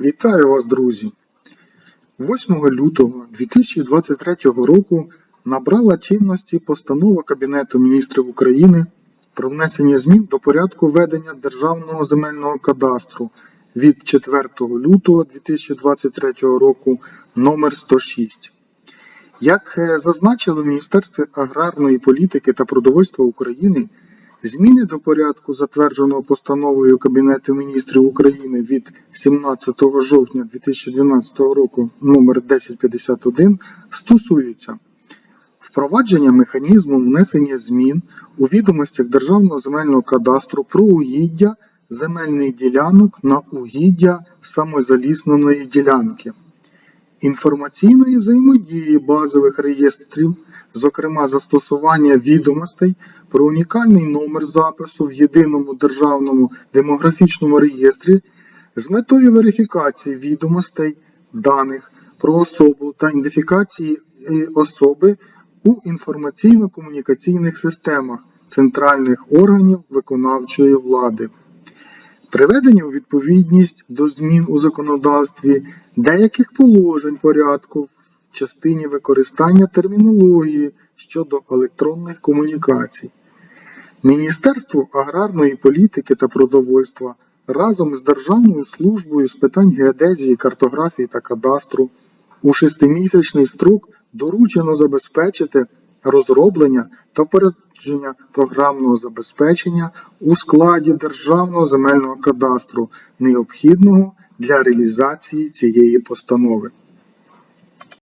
Вітаю вас, друзі! 8 лютого 2023 року набрала чинності постанова Кабінету міністрів України про внесення змін до порядку ведення Державного земельного кадастру від 4 лютого 2023 року номер 106. Як е, зазначили в Міністерстві аграрної політики та продовольства України, Зміни до порядку, затвердженого постановою Кабінету міністрів України від 17 жовтня 2012 року номер 1051 стосуються впровадження механізму внесення змін у відомостях Державного земельного кадастру про угіддя земельних ділянок на угіддя самозалісненої ділянки, інформаційної взаємодії базових реєстрів, зокрема застосування відомостей про унікальний номер запису в єдиному державному демографічному реєстрі з метою верифікації відомостей даних про особу та ідентифікації е, особи у інформаційно-комунікаційних системах центральних органів виконавчої влади. Приведення у відповідність до змін у законодавстві деяких положень порядку в частині використання термінології щодо електронних комунікацій. Міністерство аграрної політики та продовольства разом з Державною службою з питань геодезії, картографії та кадастру у шестимісячний строк доручено забезпечити розроблення та впорядження програмного забезпечення у складі Державного земельного кадастру, необхідного для реалізації цієї постанови.